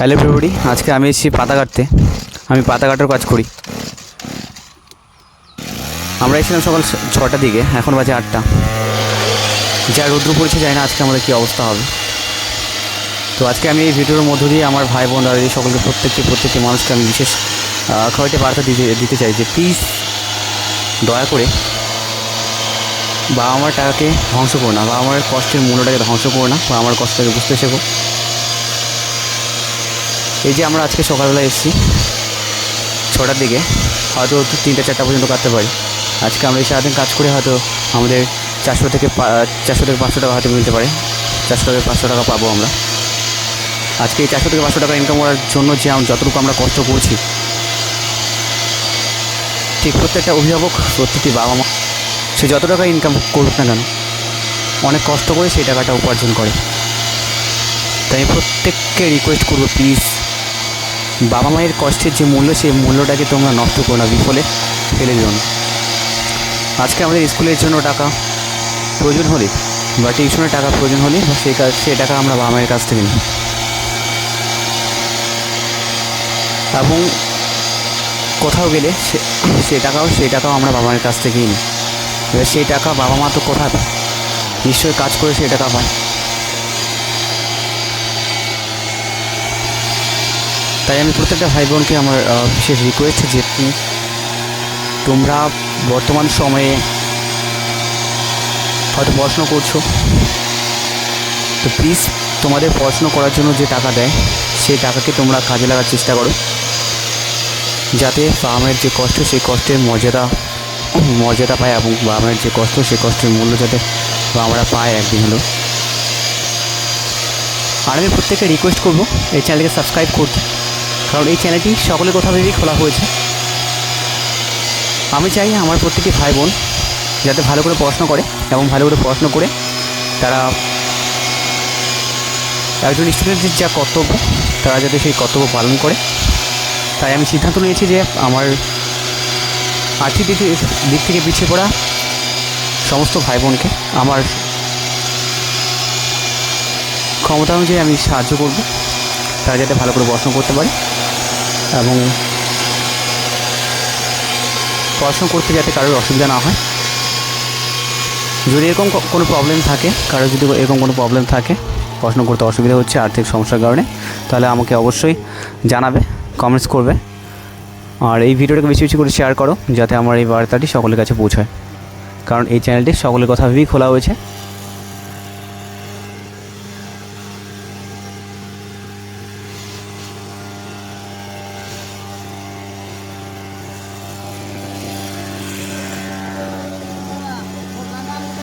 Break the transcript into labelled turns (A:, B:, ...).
A: Hello everybody আজকে আমি এসেছি পাতা কাটতে। আমি পাতা কাটার কাজ করি। আমরা এসেছিলাম সকাল ছ- ছটার দিকে, এখন বাজে আটটা। যা রৌদ্র পড়েছে, জানি না আজকে আমাদের কী অবস্থা হবে। তো আজকে আমি এই ভিডিওর মধ্য দিয়ে আমার ভাই বোন দাদা দিদি সকলকে প্রত্যেকটি প্রত্যেকটি মানুষকে আমি বিশেষ কয়েকটি বার্তা দিতে দিতে চাই যে প্লিজ দয়া করে বা আমার টাকাকে ধ্বংস করো না, বা আমার কষ্টের মূল্যটাকে ধ্বংস করো না, বা আমার কষ্টটাকে বুঝতে শেখো। এই যে আমরা আজকে সকালবেলা এসেছি, ছটার দিকে। হয়তো তিনটা, চারটা পর্যন্ত কাটতে পারি। আজকে আমরা এই সারাদিন কাজ করে হয়তো আমাদের চারশো থেকে চারশো থেকে পাঁচশো টাকা হয়তো মিলতে পারে। চারশো থেকে পাঁচশো টাকা পাবো আমরা। আজকে এই চারশো থেকে পাঁচশো টাকা ইনকাম করার জন্য যে যতটুকু আমরা কষ্ট করছি, ঠিক প্রত্যেকটা অভিভাবক, প্রত্যেকটি বাবা মা, সে যত টাকা ইনকাম করুক না কেন, অনেক কষ্ট করে সেই টাকাটা উপার্জন করে। তাই প্রত্যেককে রিকোয়েস্ট করব প্লিজ বাবা মায়ের কষ্টের যে মূল্য, সেই মূল্যটাকে তোমরা নষ্ট করো না, বিফলে ফেলে দিও না। আজকে আমাদের স্কুলের জন্য টাকা প্রয়োজন হলে বা টিউশনের টাকা প্রয়োজন হলে বা সেই কাজ সেই টাকা আমরা বাবা মায়ের কাছ থেকে নিই। এবং কোথাও গেলে সে- টাকাও সেই টাকাও আমরা বাবা মায়ের কাছ থেকেই নিই। এবার সেই টাকা বাবা মা তো কোথায় নিশ্চয়ই কাজ করে সেই টাকা পায়। তাই আমি প্রত্যেকটা ভাই বোনকে আমার বিশেষ রিকোয়েস্ট যে তুমি- তোমরা বর্তমান সময়ে হয়তো পড়াশুনো করছ। তো প্লিজ তোমাদের পড়াশুনো করার জন্য যে টাকা দেয়, সেই টাকাকে তোমরা কাজে লাগার চেষ্টা করো। যাতে বাবা মায়ের যে কষ্ট, সেই কষ্টের মর্যাদা মর্যাদা পায় এবং বাবা মায়ের যে কষ্ট, সেই কষ্টের মূল্য যাতে বাবা মারা পায় একদিন হলো আর আমি প্রত্যেককে রিকোয়েস্ট করব, এই চ্যানেলকে সাবস্ক্রাইব করতে। কারণ এই চ্যানেলটি সকলের কথা ভেবেই খোলা হয়েছে। আমি চাই আমার প্রত্যেকটি ভাই বোন যাতে ভালো করে পড়াশোনা করে এবং ভালো করে পড়াশোনা করে তারা একজন স্টুডেন্টের যা কর্তব্য, তারা যাতে সেই কর্তব্য পালন করে। তাই আমি সিদ্ধান্ত নিয়েছি যে আমার আর্থিক দিক দিক থেকে পিছিয়ে পড়া সমস্ত ভাই বোনকে আমার ক্ষমতা অনুযায়ী আমি সাহায্য করব। তারা যাতে ভালো করে পড়াশোনা করতে পারে। এবং পড়াশোনা করতে যাতে কারোর অসুবিধা না হয়। যদি এরকম কোনো প্রবলেম থাকে, কারোর যদি এরকম কোনো প্রবলেম থাকে, পড়াশোনা করতে অসুবিধা হচ্ছে, আর্থিক সমস্যার কারণে, তাহলে আমাকে অবশ্যই জানাবে কমেন্টস করবে। আর এই ভিডিওটাকে বেশি বেশি করে শেয়ার করো, যাতে আমার এই বার্তাটি সকলের কাছে পৌঁছায়। কারণ এই চ্যানেলটি সকলের কথা ভেবেই খোলা হয়েছে।